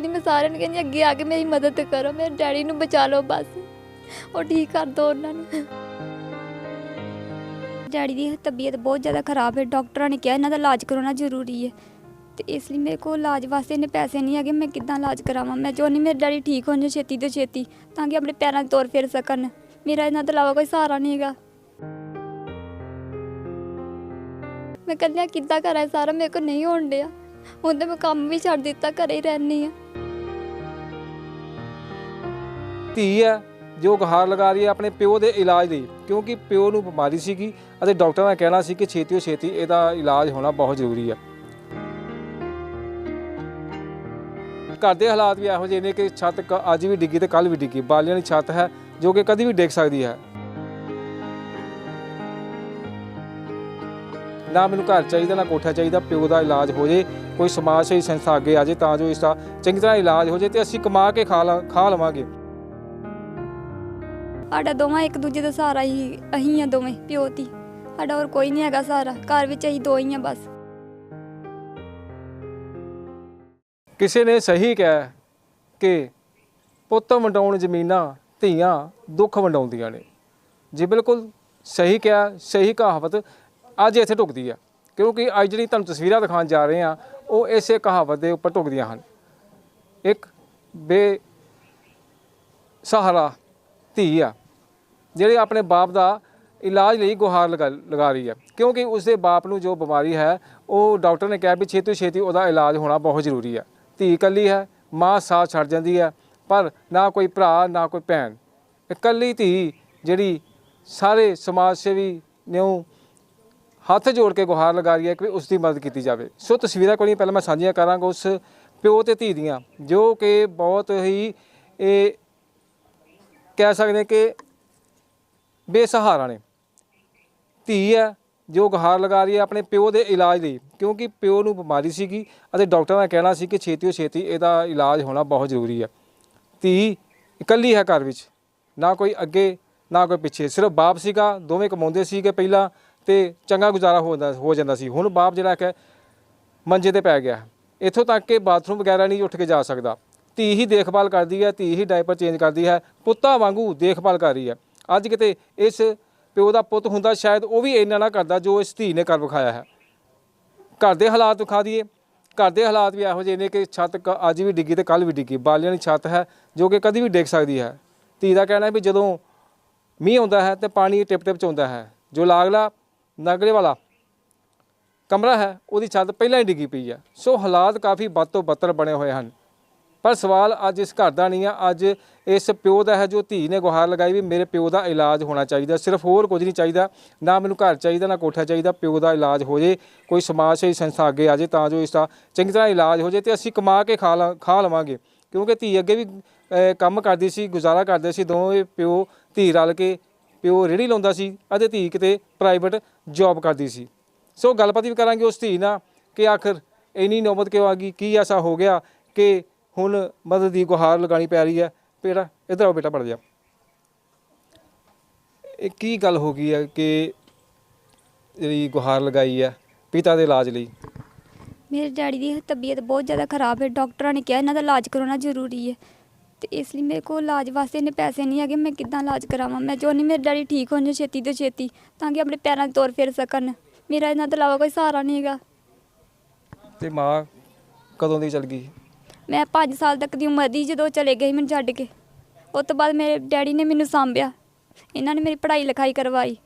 ਨਹੀਂ, ਮੈਂ ਸਾਰਿਆਂ ਨੂੰ ਕਹਿੰਦੀ ਅੱਗੇ ਆ ਕੇ ਮੇਰੀ ਮਦਦ ਕਰੋ, ਮੇਰੇ ਡੈਡੀ ਨੂੰ ਬਚਾ ਲਓ ਬਸ। ਉਹ ਠੀਕ ਕਰ ਦੋ ਉਹਨਾਂ ਨੂੰ। ਡੈਡੀ ਦੀ ਤਬੀਅਤ ਬਹੁਤ ਜ਼ਿਆਦਾ ਖਰਾਬ ਹੈ, ਡਾਕਟਰਾਂ ਨੇ ਕਿਹਾ ਇਹਨਾਂ ਦਾ ਇਲਾਜ ਕਰਾਉਣਾ ਜ਼ਰੂਰੀ ਹੈ। ਤੇ ਇਸ ਲਈ ਮੇਰੇ ਕੋਲ ਇਲਾਜ ਵਾਸਤੇ ਇੰਨੇ ਪੈਸੇ ਨਹੀਂ ਹੈਗੇ, ਮੈਂ ਕਿੱਦਾਂ ਇਲਾਜ ਕਰਾਵਾਂ? ਮੈਂ ਚਾਹੁੰਦੀ ਮੇਰੇ ਡੈਡੀ ਠੀਕ ਹੋਣ ਛੇਤੀ ਤੋਂ ਛੇਤੀ, ਤਾਂ ਕਿ ਆਪਣੇ ਪੈਰਾਂ 'ਤੇ ਤੁਰ ਫਿਰ ਸਕਣ। ਮੇਰਾ ਇਹਨਾਂ ਤੋਂ ਇਲਾਵਾ ਕੋਈ ਸਹਾਰਾ ਨਹੀਂ ਹੈਗਾ। ਮੈਂ ਕੱਲਿਆ ਕਿੱਦਾਂ ਕਰਾਂ ਸਾਰਾ? ਮੇਰੇ ਕੋਲ ਨਹੀਂ ਹੋਣ ਡਿਆ। ਹੁਣ ਤੇ ਮੈਂ ਕੰਮ ਵੀ ਛੱਡ ਦਿੱਤਾ, ਘਰੇ ਹੀ ਰਹਿੰਦੀ ਆ ਧੀ ਹੈ, ਜੋ ਗੁਹਾਰ ਲਗਾ ਰਹੀ ਹੈ ਆਪਣੇ ਪਿਓ ਦੇ ਇਲਾਜ ਲਈ, ਕਿਉਂਕਿ ਪਿਓ ਨੂੰ ਬਿਮਾਰੀ ਸੀਗੀ ਅਤੇ ਡਾਕਟਰਾਂ ਦਾ ਕਹਿਣਾ ਸੀ ਕਿ ਛੇਤੀ ਤੋਂ ਛੇਤੀ ਇਹਦਾ ਇਲਾਜ ਹੋਣਾ ਬਹੁਤ ਜ਼ਰੂਰੀ ਹੈ। ਘਰ ਦੇ ਹਾਲਾਤ ਵੀ ਇਹੋ ਜਿਹੇ ਨੇ ਕਿ ਛੱਤ ਕ- ਅੱਜ ਵੀ ਡਿੱਗੀ ਤੇ ਕੱਲ ਵੀ ਡਿੱਗੀ, ਬਾਲਿਆਂ ਦੀ ਛੱਤ ਹੈ, ਜੋ ਕਿ ਕਦੀ ਵੀ ਡਿੱਗ ਸਕਦੀ ਹੈ। ਨਾ ਮੈਨੂੰ ਘਰ ਚਾਹੀਦਾ ਨਾ ਕੋਠਾ ਚਾਹੀਦਾ ਪਿਓ ਦਾ ਇਲਾਜ ਹੋ ਜੇ ਕੋਈ ਸਮਾਜ ਸੇਵੀ ਸੰਸਥਾ ਅੱਗੇ ਆ ਜੇ ਤਾਂ ਜੋ ਇਸ ਦਾ ਚੰਗੀ ਤਰ੍ਹਾਂ ਇਲਾਜ ਹੋ ਜੇ ਤੇ ਅਸੀਂ ਕਮਾ ਕੇ ਖਾ ਲਾ ਖਾ ਲਵਾਂਗੇ। ਸਾਡਾ ਦੋਵਾਂ ਇੱਕ ਦੂਜੇ ਦਾ ਸਹਾਰਾ ਹੀ ਅਹੀਂ ਆ ਦੋਵੇਂ ਪਿਓ ਧੀ। ਸਾਡਾ ਹੋਰ ਕੋਈ ਨਹੀਂ ਹੈਗਾ ਸਹਾਰਾ ਘਰ ਵਿੱਚ ਅਸੀਂ ਦੋ ਹੀ ਆ ਬਸ। ਕਿਸੇ ਨੇ ਸਹੀ ਕਿਹਾ ਕਿ ਪੁੱਤ ਵੰਡਾਉਣ ਜ਼ਮੀਨਾਂ ਧੀਆਂ ਦੁੱਖ ਵੰਡਾਉਂਦੀਆਂ ਨੇ। ਜੀ ਬਿਲਕੁਲ ਸਹੀ ਕਿਹਾ ਸਹੀ ਕਹਾਵਤ ਅੱਜ ਇੱਥੇ ਢੁਕਦੀ ਆ, ਕਿਉਂਕਿ ਅੱਜ ਜਿਹੜੀ ਤੁਹਾਨੂੰ ਤਸਵੀਰਾਂ ਦਿਖਾਉਣ ਜਾ ਰਹੇ ਆ, ਉਹ ਇਸੇ ਕਹਾਵਤ ਦੇ ਉੱਪਰ ਢੁਕਦੀਆਂ ਹਨ। ਇੱਕ ਬੇ ਸਹਾਰਾ ਧੀ ਆ, ਜਿਹੜੇ ਆਪਣੇ ਬਾਪ ਦਾ ਇਲਾਜ ਲਈ ਗੁਹਾਰ ਲਗਾ ਲਗਾ ਰਹੀ ਹੈ ਕਿਉਂਕਿ ਉਸਦੇ ਬਾਪ ਨੂੰ ਜੋ ਬਿਮਾਰੀ ਹੈ, ਉਹ ਡਾਕਟਰ ਨੇ ਕਿਹਾ ਵੀ ਛੇਤੀ ਛੇਤੀ ਉਹਦਾ ਇਲਾਜ ਹੋਣਾ ਬਹੁਤ ਜ਼ਰੂਰੀ ਹੈ ਧੀ ਇਕੱਲੀ ਹੈ, ਮਾਂ ਸਾਥ ਛੱਡ ਜਾਂਦੀ ਹੈ ਪਰ ਨਾ ਕੋਈ ਭਰਾ, ਨਾ ਕੋਈ ਭੈਣ। ਇਕੱਲੀ ਧੀ ਜਿਹੜੀ ਸਾਰੇ ਸਮਾਜ ਸੇਵੀ ਨੇ ਉਹ ਹੱਥ ਜੋੜ ਕੇ ਗੁਹਾਰ ਲਗਾ ਰਹੀ ਹੈ ਕਿ ਉਸ ਦੀ ਮਦਦ ਕੀਤੀ ਜਾਵੇ। ਸੋ ਤਸਵੀਰਾਂ ਕੋਈ ਪਹਿਲਾਂ ਮੈਂ ਸਾਂਝੀਆਂ ਕਰਾਂਗਾ ਉਸ ਪਿਓ ਤੇ ਧੀ ਦੀਆਂ, ਜੋ ਕਿ ਬਹੁਤ ਹੀ ਇਹ ਕਹਿ ਸਕਦੇ ਕਿ ਬੇਸਹਾਰਾ ਨੇ। ਧੀ ਹੈ, ਜੋ ਗੁਹਾਰ ਲਗਾ ਰਹੀ ਹੈ ਆਪਣੇ ਪਿਓ ਦੇ ਇਲਾਜ ਲਈ, ਕਿਉਂਕਿ ਪਿਓ ਨੂੰ ਬਿਮਾਰੀ ਸੀਗੀ ਅਤੇ ਡਾਕਟਰਾਂ ਦਾ ਕਹਿਣਾ ਸੀ ਕਿ ਛੇਤੀ ਤੋਂ ਛੇਤੀ ਇਹਦਾ ਇਲਾਜ ਹੋਣਾ ਬਹੁਤ ਜ਼ਰੂਰੀ ਹੈ। ਧੀ ਇਕੱਲੀ ਹੈ ਘਰ ਵਿੱਚ, ਨਾ ਕੋਈ ਅੱਗੇ, ਨਾ ਕੋਈ ਪਿੱਛੇ, ਸਿਰਫ ਬਾਪ ਸੀਗਾ, ਦੋਵੇਂ ਕਮਾਉਂਦੇ ਸੀਗੇ ਪਹਿਲਾਂ ਤੇ ਚੰਗਾ ਗੁਜ਼ਾਰਾ ਹੋ ਜਾਂਦਾ ਹੋ ਜਾਂਦਾ ਸੀ। ਹੁਣ ਬਾਪ ਜਿਹੜਾ ਕਿ ਮੰਜੇ ਤੇ ਪੈ ਗਿਆ। ਇੱਥੋਂ ਤੱਕ ਕਿ ਬਾਥਰੂਮ ਵਗੈਰਾ ਨਹੀਂ ਉੱਠ ਕੇ ਜਾ ਸਕਦਾ। ਧੀ ਹੀ ਦੇਖਭਾਲ ਕਰਦੀ ਹੈ, ਧੀ ਹੀ ਡਾਈਪਰ ਚੇਂਜ ਕਰਦੀ ਹੈ, ਪੁੱਤਾਂ ਵਾਂਗੂ ਦੇਖਭਾਲ ਕਰ ਰਹੀ ਹੈ। ਅੱਜ ਕਿਤੇ ਇਸ ਪਿਓ ਦਾ ਪੁੱਤ ਹੁੰਦਾ, ਸ਼ਾਇਦ ਉਹ ਵੀ ਇੰਨਾ ਨਾ ਕਰਦਾ ਜੋ ਇਸ ਧੀ ਨੇ ਕਰ ਵਿਖਾਇਆ ਹੈ। ਘਰ ਦੇ ਹਾਲਾਤ ਵਿਖਾ ਦਈਏ। ਘਰ ਦੇ ਹਾਲਾਤ ਵੀ ਇਹੋ ਜਿਹੇ ਨੇ ਕਿ ਛੱਤ ਕ- ਅੱਜ ਵੀ ਡਿੱਗੀ ਤੇ ਕੱਲ ਵੀ ਡਿੱਗੀ। ਬਾਲਿਆਂ ਦੀ ਛੱਤ ਹੈ ਜੋ ਕਿ ਕਦੀ ਵੀ ਡਿੱਗ ਸਕਦੀ ਹੈ। ਧੀ ਦਾ ਕਹਿਣਾ ਵੀ ਜਦੋਂ ਮੀਂਹ ਆਉਂਦਾ ਹੈ ਤੇ ਪਾਣੀ ਟਿਪ ਟਿਪ ਚ ਆਉਂਦਾ ਹੈ। ਜੋ ਲਾਗਲਾ ਨਗਰੇ ਵਾਲਾ। ਕਮਰਾ ਹੈ, ਉਹਦੀ ਛੱਤ ਪਹਿਲਾਂ ਹੀ ਡਿੱਗੀ ਪਈ ਹੈ। ਸੋ ਹਾਲਾਤ ਕਾਫੀ ਬਦ ਤੋਂ ਬੱਤਰ ਬਣੇ ਹੋਏ ਹਨ। ਪਰ ਸਵਾਲ ਅੱਜ ਇਸ ਘਰ ਦਾ ਨਹੀਂ ਆ ਅੱਜ ਇਸ ਪਿਓ ਦਾ ਹੈ ਜੋ ਧੀ ਨੇ ਗੁਹਾਰ ਲਗਾਈ ਵੀ ਮੇਰੇ ਪਿਓ ਦਾ ਇਲਾਜ ਹੋਣਾ ਚਾਹੀਦਾ ਸਿਰਫ ਹੋਰ ਕੁਝ ਨਹੀਂ ਚਾਹੀਦਾ। ਨਾ ਮੈਨੂੰ ਘਰ ਚਾਹੀਦਾ, ਨਾ ਕੋਠਾ ਚਾਹੀਦਾ। ਪਿਓ ਦਾ ਇਲਾਜ ਹੋ ਜੇ, ਕੋਈ ਸਮਾਜ ਸੇਵੀ ਸੰਸਥਾ ਅੱਗੇ ਆ ਜੇ ਤਾਂ ਜੋ ਇਸ ਦਾ ਚੰਗੀ ਤਰ੍ਹਾਂ ਇਲਾਜ ਹੋ ਜੇ ਤੇ ਅਸੀਂ ਕਮਾ ਕੇ ਖਾ ਲਾ, ਖਾ ਲਵਾਂਗੇ। ਕਿਉਂਕਿ ਧੀ ਅੱਗੇ ਵੀ ਕੰਮ ਕਰਦੀ ਸੀ, ਗੁਜ਼ਾਰਾ ਕਰਦੇ ਸੀ। ਦੋਵੇਂ ਪਿਓ ਧੀ ਰਲ ਕੇ ਪਿਓ ਰੇੜੀ ਲਾਉਂਦਾ ਸੀ ਅਤੇ ਧੀ ਕਿਤੇ ਪ੍ਰਾਈਵੇਟ ਜੌਬ ਕਰਦੀ ਸੀ। ਸੋ ਗੱਲਬਾਤ ਵੀ ਕਰਾਂਗੇ ਉਸ ਧੀ ਨਾਲ ਕਿ ਆਖਰ ਇੰਨੀ ਨੌਬਤ ਕਿਉਂ ਆ ਗਈ? ਕੀ ਐਸਾ ਹੋ ਗਿਆ ਕਿ ਹੁਣ ਮਦਦ ਦੀ ਗੁਹਾਰ ਲਗਾਣੀ ਪੈ ਰਹੀ ਹੈ? ਬੇਟਾ ਇਧਰ ਆਓ ਬੇਟਾ, ਪੜ ਜਾ। ਇਹ ਕੀ ਗੱਲ ਹੋ ਗਈ ਹੈ ਕਿ ਜਿਹੜੀ ਗੁਹਾਰ ਲਗਾਈ ਹੈ ਪਿਤਾ ਦੇ ਇਲਾਜ ਲਈ? ਮੇਰੇ ਡੈਡੀ ਦੀ ਤਬੀਅਤ ਬਹੁਤ ਜ਼ਿਆਦਾ ਖਰਾਬ ਹੈ। ਡਾਕਟਰਾਂ ਨੇ ਕਿਹਾ ਇਹਨਾਂ ਦਾ ਇਲਾਜ ਕਰਾਉਣਾ ਜ਼ਰੂਰੀ ਹੈ। ਤੇ ਇਸ ਲਈ ਮੇਰੇ ਕੋਲ ਇਲਾਜ ਵਾਸਤੇ ਇੰਨੇ ਪੈਸੇ ਨਹੀਂ ਹੈਗੇ ਮੈਂ ਕਿੱਦਾਂ ਇਲਾਜ ਕਰਾਵਾਂ? ਮੈਂ ਚਾਹੁੰਦੀ ਮੇਰੇ ਡੈਡੀ ਠੀਕ ਹੋਣ ਛੇਤੀ ਤੋਂ ਛੇਤੀ ਤਾਂ ਕਿ ਆਪਣੇ ਪੈਰਾਂ 'ਤੇ ਤੁਰ ਫਿਰ ਸਕਣ। ਮੇਰਾ ਇਹਨਾਂ ਤੋਂ ਇਲਾਵਾ ਕੋਈ ਸਹਾਰਾ ਨਹੀਂ ਹੈਗਾ। ਤੇ ਮਾਂ ਕਦੋਂ ਦੀ ਚਲ ਗਈ? ਮੈਂ 5 ਸਾਲ ਤੱਕ ਦੀ ਉਮਰ ਦੀ ਜਦੋਂ ਚਲੇ ਸੀ ਮੈਨੂੰ ਛੱਡ ਕੇ। ਉਸ ਤੋਂ ਬਾਅਦ ਮੇਰੇ ਡੈਡੀ ਨੇ ਮੈਨੂੰ ਸਾਂਭਿਆ। ਇਹਨਾਂ ਨੇ ਮੇਰੀ ਪੜ੍ਹਾਈ ਲਿਖਾਈ ਕਰਵਾਈ।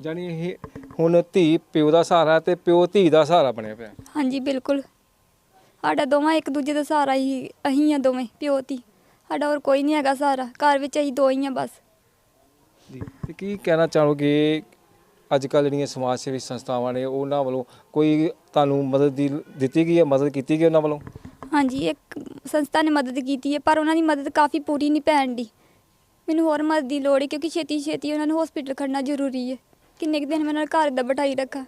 ਜਾਨੀ ਇਹ ਹੁਣ ਧੀ ਪਿਓ ਦਾ ਸਹਾਰਾ ਤੇ ਪਿਓ ਧੀ ਦਾ ਸਹਾਰਾ ਬਣਿਆ ਪਿਆ। ਹਾਂਜੀ ਬਿਲਕੁਲ। ਸਾਡਾ ਦੋਵਾਂ ਇੱਕ ਦੂਜੇ ਦਾ ਸਹਾਰਾ ਹੀ ਅਹੀਂ ਆ ਦੋਵੇਂ ਪਿਓ ਧੀ। ਸਾਡਾ ਹੋਰ ਕੋਈ ਨਹੀਂ ਹੈਗਾ ਸਹਾਰਾ। ਘਰ ਵਿੱਚ ਅਸੀਂ ਦੋ ਹੀ ਆ ਬਸ। ਜੀ ਤੇ ਕੀ ਕਹਿਣਾ ਚਾਹੋਗੇ? ਅੱਜ ਕੱਲ੍ਹ ਜਿਹੜੀਆਂ ਸਮਾਜ ਸੇਵੀ ਸੰਸਥਾਵਾਂ ਨੇ ਉਹਨਾਂ ਵੱਲੋਂ ਕੋਈ ਤੁਹਾਨੂੰ ਮਦਦ ਦੀ ਦਿੱਤੀ ਗਈ ਹੈ? ਮਦਦ ਕੀਤੀ ਗਈ ਉਹਨਾਂ ਵੱਲੋਂ? ਹਾਂਜੀ ਇੱਕ ਸੰਸਥਾ ਨੇ ਮਦਦ ਕੀਤੀ ਹੈ ਪਰ ਉਹਨਾਂ ਦੀ ਮਦਦ ਕਾਫੀ ਪੂਰੀ ਨਹੀਂ ਪੈਣ ਦੀ। ਮੈਨੂੰ ਹੋਰ ਮਦਦ ਦੀ ਲੋੜ ਹੈ ਕਿਉਂਕਿ ਛੇਤੀ ਛੇਤੀ ਉਹਨਾਂ ਨੂੰ ਹਸਪੀਟਲ ਖੜਨਾ ਜ਼ਰੂਰੀ ਹੈ। ਕਿੰਨੇ ਕੁ ਦਿਨ ਮੈਂ ਉਹਨਾਂ ਨੂੰ ਘਰ ਦਾ ਬਿਠਾਈ ਰੱਖਾਂ?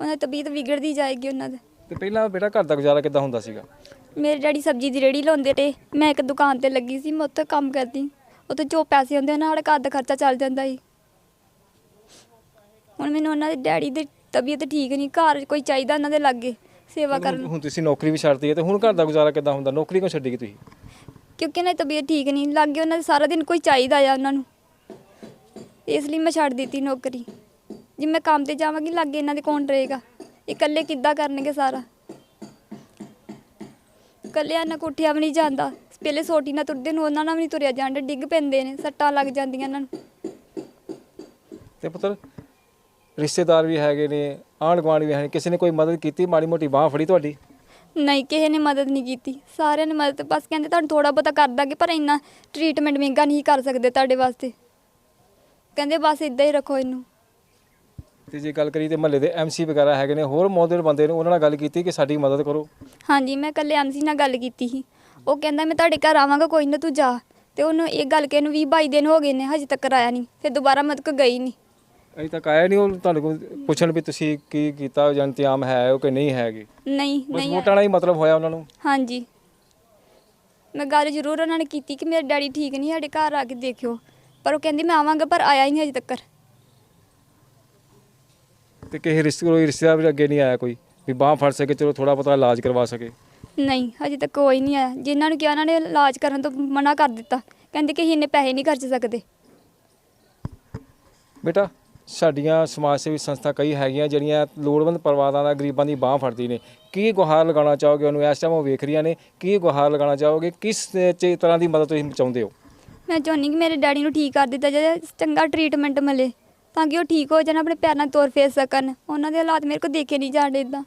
ਉਹਨਾਂ ਦੀ ਤਬੀਅਤ ਵਿਗੜਦੀ ਜਾਏਗੀ ਉਹਨਾਂ ਦੀ। ਤੇ ਪਹਿਲਾਂ ਬੇਟਾ ਘਰ ਦਾ ਗੁਜ਼ਾਰਾ ਕਿੱਦਾਂ ਹੁੰਦਾ ਸੀਗਾ? ਮੇਰੇ ਡੈਡੀ ਸਬਜ਼ੀ ਦੀ ਰੇੜੀ ਲਾਉਂਦੇ ਤੇ ਮੈਂ ਇੱਕ ਦੁਕਾਨ ਤੇ ਲੱਗੀ ਸੀ ਮੈਂ ਉੱਥੇ ਕੰਮ ਕਰਦੀ। ਉੱਥੇ ਜੋ ਪੈਸੇ ਹੁੰਦੇ ਉਹਨਾਂ ਨਾਲ ਘਰ ਦਾ ਖਰਚਾ ਚੱਲ ਜਾਂਦਾ ਸੀ। ਹੁਣ ਮੈਨੂੰ ਉਹਨਾਂ ਦੇ ਡੈਡੀ ਦੀ ਤਬੀਅਤ ਠੀਕ ਨਹੀਂ ਘਰ ਕੋਈ ਚਾਹੀਦਾ ਉਹਨਾਂ ਦੇ ਲਾਗੇ ਸੇਵਾ ਕਰਨ। ਹੁਣ ਤੁਸੀਂ ਨੌਕਰੀ ਵੀ ਛੱਡਤੀ ਹੈ ਤੇ ਹੁਣ ਘਰ ਦਾ ਗੁਜ਼ਾਰਾ ਕਿੱਦਾਂ ਹੁੰਦਾ? ਨੌਕਰੀ ਕਿਉਂ ਛੱਡੀ ਗਈ ਤੁਸੀਂ? ਕਿਉਂਕਿ ਉਹਨਾਂ ਦੀ ਤਬੀਅਤ ਠੀਕ ਨਹੀਂ ਲੱਗੇ ਉਹਨਾਂ ਦੇ ਸਾਰਾ ਦਿਨ ਕੋਈ ਚਾਹੀਦਾ ਆ ਉਹਨਾਂ ਨੂੰ। ਇਸ ਲਈ ਮੈਂ ਛੱਡ ਦਿੱਤੀ ਨੌਕਰੀ। ਜੇ ਮੈਂ ਕੰਮ ਤੇ ਜਾਵਾਂਗੀ ਲੱਗੇ ਇਹਨਾਂ ਦੇ ਕੌਣ ਰਹੇਗਾ? ਇਕੱਲੇ ਕਿੱਦਾਂ ਕਰਨਗੇ ਸਾਰਾ? ਇਕੱਲਿਆਂ ਨਾਲ ਕੋਠਿਆ ਵੀ ਨਹੀਂ ਜਾਂਦਾ। ਪਹਿਲੇ ਸੋਟੀ ਨਾਲ ਤੁਰਦੇ ਨੂੰ ਉਹਨਾਂ ਨਾਲ ਵੀ ਨਹੀਂ ਤੁਰਿਆ ਜਾਂਦਾ ਡਿੱਗ ਪੈਂਦੇ ਨੇ ਸੱਟਾਂ ਲੱਗ ਜਾਂਦੀਆਂ ਇਹਨਾਂ ਨੂੰ। ਤੇ ਪੁੱਤਰ ਰਿਸ਼ਤੇਦਾਰ ਵੀ ਹੈਗੇ ਨੇ ਆਂਢ ਗੁਆਂਢ ਵੀ ਹੈ ਕਿਸੇ ਨੇ ਕੋਈ ਮਦਦ ਕੀਤੀ? ਮਾੜੀ ਮੋਟੀ ਬਾਹ ਫੜੀ ਤੁਹਾਡੀ? ਨਹੀਂ ਕਿਸੇ ਨੇ ਮਦਦ ਨਹੀਂ ਕੀਤੀ। ਸਾਰਿਆਂ ਨੇ ਮਦਦ ਬਸ ਕਹਿੰਦੇ ਤੁਹਾਨੂੰ ਥੋੜਾ ਬਹੁਤਾ ਕਰ ਦਾਂਗੇ ਪਰ ਇੰਨਾ ਟ੍ਰੀਟਮੈਂਟ ਮਹਿੰਗਾ ਨਹੀਂ ਕਰ ਸਕਦੇ ਤੁਹਾਡੇ ਵਾਸਤੇ। ਕਹਿੰਦੇ ਬਸ ਇਦਾਂ ਹੀ ਰੱਖੋ ਇਹਨੂੰ। ਤੇ ਜੇ ਗੱਲ ਕਰੀ ਤੇ ਮਹੱਲੇ ਦੇ ਐਮਸੀ ਵਗੈਰਾ ਹੈਗੇ ਨੇ ਹੋਰ ਮੌਜੂਦ ਬੰਦੇ ਨੇ ਉਹਨਾਂ ਨਾਲ ਗੱਲ ਕੀਤੀ ਕਿ ਸਾਡੀ ਮਦਦ ਕਰੋ? ਹਾਂਜੀ ਮੈਂ ਕੱਲੇ ਐਮਸੀ ਨਾਲ ਗੱਲ ਕੀਤੀ ਸੀ। ਉਹ ਕਹਿੰਦਾ ਮੈਂ ਤੁਹਾਡੇ ਘਰ ਆਵਾਂਗਾ ਕੋਈ ਨਾ ਤੂੰ ਜਾ। ਤੇ ਉਹਨੂੰ ਇਹ ਗੱਲ ਕਿ ਇਹਨੂੰ 20 22 ਦਿਨ ਹੋ ਗਏ ਨੇ ਹਜੇ ਤੱਕ ਆਇਆ ਨਹੀਂ। ਫਿਰ ਦੁਬਾਰਾ ਮਤ ਕੋ ਗਈ ਨਹੀਂ। ਅਜੇ ਤੱਕ ਆਇਆ ਨਹੀਂ ਉਹ? ਤੁਹਾਨੂੰ ਕੋਲ ਪੁੱਛਣ ਵੀ ਤੁਸੀਂ ਕੀ ਕੀਤਾ ਜਾਂ ਇੰਤਜ਼ਾਮ ਹੈ ਉਹ ਕਿ ਨਹੀਂ ਹੈਗੇ? ਨਹੀਂ ਬਸ ਨਹੀਂ ਵੋਟਾਂ ਨਾਲ ਹੀ ਮਤਲਬ ਹੋਇਆ ਉਹਨਾਂ ਨੂੰ? ਹਾਂਜੀ। ਮੈਂ ਗੱਲ ਜ਼ਰੂਰ ਉਹਨਾਂ ਨੇ ਕੀਤੀ ਕਿ ਮੇਰੇ ਡੈਡੀ ਠੀਕ ਨਹੀਂ ਸਾਡੇ ਘਰ ਆ ਕੇ ਦੇਖਿਓ। ਪਰ ਉਹ ਕਹਿੰਦੀ ਮੈਂ ਆਵਾਂਗਾ ਪਰ ਆਇਆ ਹੀ ਨਹੀਂ ਹਜੇ ਤੱਕ ਤੇ ਕਿਸੇ ਰਿਸ਼ਤੇ ਕੋਈ ਰਿਸ਼ਤੇਦਾਰ ਵੀ ਅੱਗੇ ਨਹੀਂ ਆਇਆ ਕੋਈ ਵੀ ਬਾਹ ਫੜ ਸਕੇ ਚਲੋ ਥੋੜਾ ਬਹੁਤਾ ਇਲਾਜ ਕਰਵਾ ਸਕੇ। ਨਹੀਂ ਹਜੇ ਤੱਕ ਕੋਈ ਨਹੀਂ ਆਇਆ। ਜਿਨ੍ਹਾਂ ਨੂੰ ਕਿਹਾ ਉਹਨਾਂ ਨੇ ਇਲਾਜ ਕਰਨ ਤੋਂ ਮਨਾ ਕਰ ਦਿੱਤਾ। ਕਹਿੰਦੇ ਕਿ ਅਸੀਂ ਇੰਨੇ ਪੈਸੇ ਨਹੀਂ ਖਰਚ ਸਕਦੇ। ਬੇਟਾ ਸਾਡੀਆਂ ਸਮਾਜ ਸੇਵੀ ਸੰਸਥਾ ਕਈ ਹੈਗੀਆਂ ਜਿਹੜੀਆਂ ਲੋੜਵੰਦ ਪਰਿਵਾਰਾਂ ਦਾ ਗਰੀਬਾਂ ਦੀ ਬਾਹ ਫੜਦੀ ਨੇ। ਕੀ ਗੁਹਾਰ ਲਗਾਉਣਾ ਚਾਹੋਗੇ? ਉਹਨੂੰ ਇਸ ਟਾਈਮ ਉਹ ਵੇਖ ਰਹੀਆਂ ਨੇ। ਕੀ ਗੁਹਾਰ ਲਗਾਉਣਾ ਚਾਹੋਗੇ? ਕਿਸ ਚ ਤਰ੍ਹਾਂ ਦੀ ਮਦਦ ਤੁਸੀਂ ਚਾਹੁੰਦੇ ਹੋ? ਮੈਂ ਚਾਹੁੰਦੀ ਕਿ ਮੇਰੇ ਡੈਡੀ ਨੂੰ ਠੀਕ ਕਰ ਦਿੱਤਾ ਜਾਏ ਚੰਗਾ ਟ੍ਰੀਟਮੈਂਟ ਮਿਲੇ। ਤਾਂ ਕਿ ਉਹ ਠੀਕ ਹੋ ਜਾਣ ਆਪਣੇ ਪੈਰਾਂ 'ਤੇ ਤੁਰ ਫੇਰ ਸਕਣ। ਉਹਨਾਂ ਦੇ ਹਾਲਾਤ ਮੇਰੇ ਕੋਲ ਦੇਖੇ ਨਹੀਂ ਜਾਣ ਇਦਾਂ।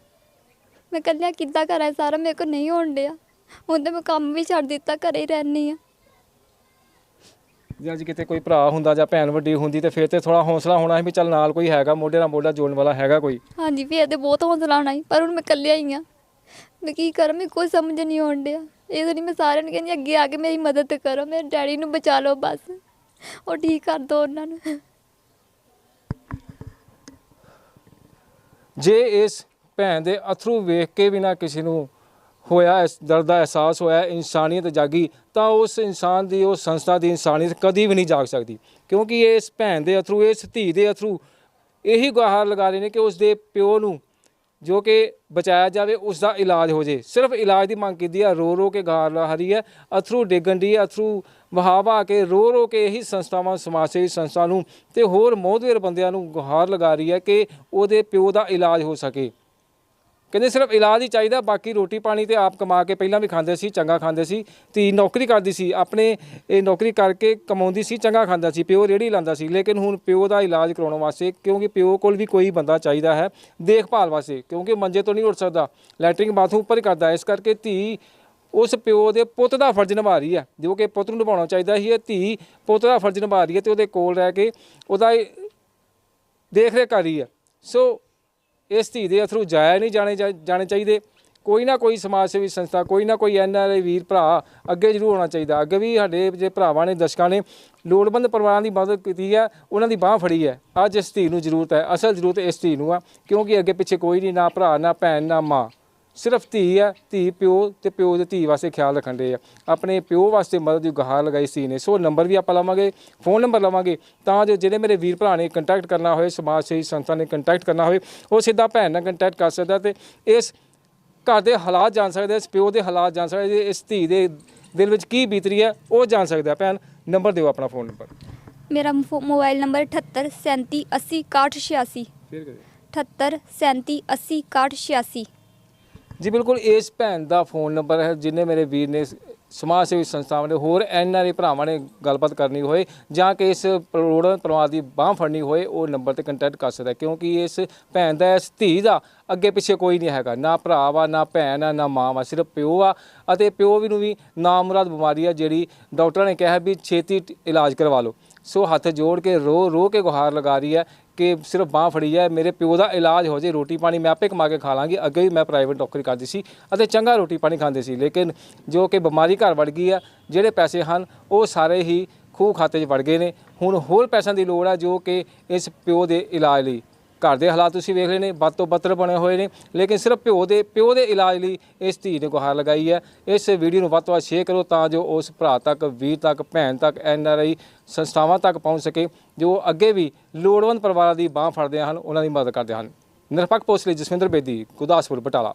ਮੈਂ ਇਕੱਲਿਆਂ ਕਿੱਦਾਂ ਕਰਾਂ ਸਾਰਾ ਮੇਰੇ ਕੋਲ ਨਹੀਂ ਹੋਣ ਡਿਆ। ਹੁਣ ਤਾਂ ਮੈਂ ਕੰਮ ਵੀ ਛੱਡ ਦਿੱਤਾ ਘਰੇ ਹੀ ਰਹਿੰਦੀ ਆ ਜਾਂ ਜੇ ਕਿਤੇ ਕੋਈ ਭਰਾ ਹੁੰਦਾ ਜਾਂ ਭੈਣ ਵੱਡੀ ਹੁੰਦੀ ਤੇ ਫਿਰ ਤੇ ਥੋੜਾ ਹੌਸਲਾ ਹੋਣਾ ਸੀ ਵੀ ਚੱਲ ਨਾਲ ਕੋਈ ਹੈਗਾ ਮੋਢੇ ਨਾਲ ਮੋਢਾ ਜੋੜਨ ਵਾਲਾ ਹੈਗਾ ਕੋਈ। ਹਾਂਜੀ ਫੇਰ ਤੇ ਬਹੁਤ ਹੌਸਲਾ ਆਉਣਾ ਸੀ ਪਰ ਹੁਣ ਮੈਂ ਇਕੱਲਿਆ ਹੀ ਆ ਮੈਂ ਕੀ ਕਰਾਂ ਮੈਨੂੰ ਕੋਈ ਸਮਝ ਨਹੀਂ ਆਉਣ ਡਿਆ। ਇਹ ਤਾਂ ਨਹੀਂ ਮੈਂ ਸਾਰਿਆਂ ਨੂੰ ਕਹਿੰਦੀ ਅੱਗੇ ਆ ਕੇ ਮੇਰੀ ਮਦਦ ਕਰੋ ਮੇਰੇ ਡੈਡੀ ਨੂੰ ਬਚਾ ਲਓ ਬਸ। ਉਹ ਠੀਕ ਕਰ ਦਿਓ ਉਹਨਾਂ ਨੂੰ। ਜੇ ਇਸ ਭੈਣ ਦੇ ਅਥਰੂ ਵੇਖ ਕੇ ਵੀ ਨਾ ਕਿਸੇ ਨੂੰ ਹੋਇਆ ਇਸ ਦਰਦ ਦਾ ਅਹਿਸਾਸ ਹੋਇਆ, ਇਨਸਾਨੀਅਤ ਜਾਗੀ, ਤਾਂ ਉਸ ਇਨਸਾਨ ਦੀ, ਉਸ ਸੰਸਥਾ ਦੀ ਇਨਸਾਨੀਅਤ ਕਦੀ ਵੀ ਨਹੀਂ ਜਾਗ ਸਕਦੀ। ਕਿਉਂਕਿ ਇਸ ਭੈਣ ਦੇ ਅਥਰੂ, ਇਸ ਧੀ ਦੇ ਅਥਰੂ ਇਹੀ ਗੁਹਾਰ ਲਗਾ ਰਹੇ ਨੇ ਕਿ ਉਸ ਦੇ ਪਿਓ ਨੂੰ ਜੋ ਕਿ ਬਚਾਇਆ ਜਾਵੇ ਉਸ ਦਾ ਇਲਾਜ ਹੋ ਜੇ। ਸਿਰਫ ਇਲਾਜ ਦੀ ਮੰਗ ਕੀਤੀ ਹੈ ਰੋ ਰੋ ਕੇ ਗਾਰ ਲਾ ਰਹੀ ਹੈ, ਅਥਰੂ ਡਿੱਗਣ ਦੀ ਅਥਰੂ ਵਹਾਵਾ ਕੇ ਰੋ ਰੋ ਕੇ ਇਹੀ ਸੰਸਥਾਵਾਂ, ਸਮਾਜ ਸੇਵੀ ਸੰਸਥਾ ਨੂੰ ਤੇ ਹੋਰ ਮੋਹਦਵੇਰ ਬੰਦਿਆਂ ਨੂੰ ਗੁਹਾਰ ਲਗਾ ਰਹੀ ਹੈ ਕਿ ਉਹਦੇ ਪਿਓ ਦਾ ਇਲਾਜ ਹੋ ਸਕੇ। ਕਹਿੰਦੇ ਸਿਰਫ ਇਲਾਜ ਹੀ ਚਾਹੀਦਾ, ਬਾਕੀ ਰੋਟੀ ਪਾਣੀ ਤੇ ਆਪ ਕਮਾ ਕੇ ਪਹਿਲਾਂ ਵੀ ਖਾਂਦੇ ਸੀ, ਚੰਗਾ ਖਾਂਦੇ ਸੀ। ਧੀ ਨੌਕਰੀ ਕਰਦੀ ਸੀ, ਆਪਣੇ ਇਹ ਨੌਕਰੀ ਕਰਕੇ ਕਮਾਉਂਦੀ ਸੀ, ਚੰਗਾ ਖਾਂਦਾ ਸੀ, ਪਿਓ ਰੇੜੀ ਲਾਂਦਾ ਸੀ, ਲੇਕਿਨ ਹੁਣ ਪਿਓ ਦਾ ਇਲਾਜ ਕਰਾਉਣ ਵਾਸਤੇ ਕਿਉਂਕਿ ਪਿਓ ਕੋਲ ਵੀ ਕੋਈ ਬੰਦਾ ਚਾਹੀਦਾ ਹੈ, ਦੇਖਭਾਲ ਵਾਸਤੇ, ਕਿਉਂਕਿ ਮੰਜੇ ਤੋਂ ਨਹੀਂ ਉੱਠ ਸਕਦਾ, ਲੈਟਰਿੰਗ ਬਾਥਰੂਮ ਉੱਪਰ ਹੀ ਕਰਦਾ ਇਸ ਕਰਕੇ ਧੀ ਉਸ ਪਿਓ ਦੇ ਪੁੱਤ ਦਾ ਫਰਜ਼ ਨਿਭਾ ਰਹੀ ਹੈ, ਜੋ ਕਿ ਪੁੱਤ ਨੂੰ ਨਿਭਾਉਣਾ ਚਾਹੀਦਾ ਸੀ ਇਹ ਧੀ ਪੁੱਤ ਦਾ ਫਰਜ਼ ਨਿਭਾ ਰਹੀ ਹੈ ਤੇ ਉਹਦੇ ਕੋਲ ਰਹਿ ਕੇ ਉਹਦਾ ਦੇਖ ਰੇਖ ਕਰ ਰਹੀ ਹੈ। ਸੋ ਇਸ ਧੀ ਦੇ ਅਥਰੂ ਜਾਇਆ ਨਹੀਂ ਜਾਣੇ ਚਾ- ਜਾਣੇ ਚਾਹੀਦੇ। ਕੋਈ ਨਾ ਕੋਈ ਸਮਾਜ ਸੇਵੀ ਸੰਸਥਾ, ਕੋਈ ਨਾ ਕੋਈ ਐਨਆਰਆਈ ਵੀਰ ਭਰਾ ਅੱਗੇ ਜ਼ਰੂਰ ਹੋਣਾ ਚਾਹੀਦਾ। ਅੱਗੇ ਵੀ ਸਾਡੇ ਜੇ ਭਰਾਵਾਂ ਨੇ, ਦਰਸ਼ਕਾਂ ਨੇ ਲੋੜਵੰਦ ਪਰਿਵਾਰਾਂ ਦੀ ਮਦਦ ਕੀਤੀ ਹੈ, ਉਹਨਾਂ ਦੀ ਬਾਹ ਫੜੀ ਹੈ। ਅੱਜ ਇਸ ਧੀ ਨੂੰ ਜ਼ਰੂਰਤ ਹੈ, ਅਸਲ ਜ਼ਰੂਰਤ ਇਸ ਧੀ ਨੂੰ ਆ, ਕਿਉਂਕਿ ਅੱਗੇ ਪਿੱਛੇ ਕੋਈ ਨਹੀਂ, ਨਾ ਭਰਾ, ਨਾ ਭੈਣ, ਨਾ ਮਾਂ। ਸਿਰਫ ਧੀ ਹੈ ਧੀ ਪਿਓ ਤੇ ਪਿਓ ਦੇ ਧੀ ਵਾਸਤੇ ਖਿਆਲ ਰੱਖਣ ਦੇ ਆ। ਆਪਣੇ ਪਿਓ ਵਾਸਤੇ ਮਦਦ ਦੀ ਗੁਹਾਰ ਲਗਾਈ ਸੀ ਨੇ। ਸੋ ਨੰਬਰ ਵੀ ਆਪਾਂ ਲਵਾਂਗੇ ਫੋਨ ਨੰਬਰ ਲਵਾਂਗੇ ਤਾਂ ਜੋ ਜਿਹੜੇ ਮੇਰੇ ਵੀਰ ਭਰਾ ਨੇ ਕੰਟੈਕਟ ਕਰਨਾ ਹੋਏ ਸਮਾਜ ਸੇਵੀ ਸੰਸਥਾ ਨੇ ਕੰਟੈਕਟ ਕਰਨਾ ਹੋਵੇ ਉਹ ਸਿੱਧਾ ਭੈਣ ਨਾਲ ਕੰਟੈਕਟ ਕਰ ਸਕਦਾ ਤੇ ਇਸ ਘਰ ਦੇ ਹਾਲਾਤ ਜਾਣ ਸਕਦੇ ਇਸ ਪਿਓ ਦੇ ਹਾਲਾਤ ਜਾਣ ਸਕਦੇ ਇਸ ਧੀ ਦੇ ਦਿਲ ਵਿੱਚ ਕੀ ਬੀਤ ਰਹੀ ਹੈ ਉਹ ਜਾਣ ਸਕਦਾ ਭੈਣ ਨੰਬਰ ਦਿਓ ਆਪਣਾ ਫੋਨ ਨੰਬਰ। ਮੇਰਾ ਮੋਬਾਈਲ ਨੰਬਰ 78 37 80 61 86 ਫੇਰ ਕਰਿਓ। 78 37 80 61 86 ਜੀ ਬਿਲਕੁਲ, ਇਸ ਭੈਣ ਦਾ ਫੋਨ ਨੰਬਰ ਹੈ, ਜਿਨੇ ਮੇਰੇ ਵੀਰ ਨੇ ਸਮਾਜ ਸੇਵੀ ਸੰਸਥਾਵਾਂ ਦੇ ਹੋਰ ਐਨਆਰਏ ਭਰਾਵਾਂ ਨੇ ਗੱਲਬਾਤ ਕਰਨੀ ਹੋਏ, ਜਾਂ ਕਿ ਇਸ ਪ੍ਰੋੜਨ ਪਰਿਵਾਰ ਦੀ ਬਾਹ ਫੜਨੀ ਹੋਏ, ਉਹ ਨੰਬਰ ਤੇ ਕੰਟੈਕਟ ਕਰ ਸਕਦਾ ਕਿਉਂਕਿ ਇਸ ਭੈਣ ਦਾ, ਇਸ ਧੀ ਦਾ ਅੱਗੇ ਪਿੱਛੇ ਕੋਈ ਨਹੀਂ ਹੈਗਾ, ਨਾ ਭਰਾ ਵਾ, ਨਾ ਭੈਣ ਆ, ਨਾ ਮਾਂ ਵਾ, ਸਿਰਫ ਪਿਓ ਆ, ਅਤੇ ਪਿਓ ਵੀ ਨੂੰ ਵੀ ਨਾਮੁਰਾਦ ਬਿਮਾਰੀ ਆ, ਜਿਹੜੀ ਡਾਕਟਰਾਂ ਨੇ ਕਿਹਾ ਵੀ ਛੇਤੀ ਇਲਾਜ ਕਰਵਾ ਲਓ। ਸੋ ਹੱਥ ਜੋੜ ਕੇ, ਰੋ ਰੋ ਕੇ ਗੁਹਾਰ ਲਗਾ ਰਹੀ ਹੈ ਕਿ ਸਿਰਫ ਬਾਹ ਫੜੀ ਹੈ ਮੇਰੇ ਪਿਓ ਦਾ ਇਲਾਜ ਹੋ ਜੇ, ਰੋਟੀ ਪਾਣੀ ਮੈਂ ਆਪੇ ਕਮਾ ਕੇ ਖਾ ਲਾਂਗੀ। ਅੱਗੇ ਵੀ ਮੈਂ ਪ੍ਰਾਈਵੇਟ ਨੌਕਰੀ ਕਰਦੀ ਸੀ ਅਤੇ ਚੰਗਾ ਰੋਟੀ ਪਾਣੀ ਖਾਂਦੇ ਸੀ, ਲੇਕਿਨ ਜੋ ਕਿ ਬਿਮਾਰੀ ਘਰ ਵੜ ਗਈ ਆ ਜਿਹੜੇ ਪੈਸੇ ਹਨ, ਉਹ ਸਾਰੇ ਹੀ ਖੂਹ ਖਾਤੇ 'ਚ ਵੜ ਗਏ ਨੇ। ਹੁਣ ਹੋਰ ਪੈਸਿਆਂ ਦੀ ਲੋੜ ਹੈ ਜੋ ਕਿ ਇਸ ਪਿਓ ਦੇ ਇਲਾਜ ਲਈ। ਘਰ ਦੇ ਹਾਲਾਤ ਤੁਸੀਂ ਵੇਖ ਰਹੇ ਨੇ ਬੱਤ ਤੋਂ ਬੱਤਰ ਬਣੇ ਹੋਏ ਨੇ, ਲੇਕਿਨ ਸਿਰਫ ਪਿਓ ਦੇ ਪਿਓ ਦੇ ਇਲਾਜ ਲਈ ਇਸ ਧੀ ਨੇ ਗੁਹਾਰ ਲਗਾਈ ਹੈ। ਇਸ ਵੀਡੀਓ ਨੂੰ ਵੱਧ ਤੋਂ ਵੱਧ ਸ਼ੇਅਰ ਕਰੋ ਤਾਂ ਜੋ ਉਸ ਭਰਾ ਤੱਕ, ਵੀਰ ਤੱਕ, ਭੈਣ ਤੱਕ, ਐਨ ਆਰ ਆਈ ਸੰਸਥਾਵਾਂ ਤੱਕ ਪਹੁੰਚ ਸਕੇ, ਜੋ ਅੱਗੇ ਵੀ ਲੋੜਵੰਦ ਪਰਿਵਾਰਾਂ ਦੀ ਬਾਹ ਫੜਦੇ ਹਨ, ਉਹਨਾਂ ਦੀ ਮਦਦ ਕਰਦੇ ਹਨ। ਨਿਰਪੱਖ ਪੋਸਟ ਲਈ ਜਸਵਿੰਦਰ ਬੇਦੀ, ਗੁਰਦਾਸਪੁਰ, ਬਟਾਲਾ।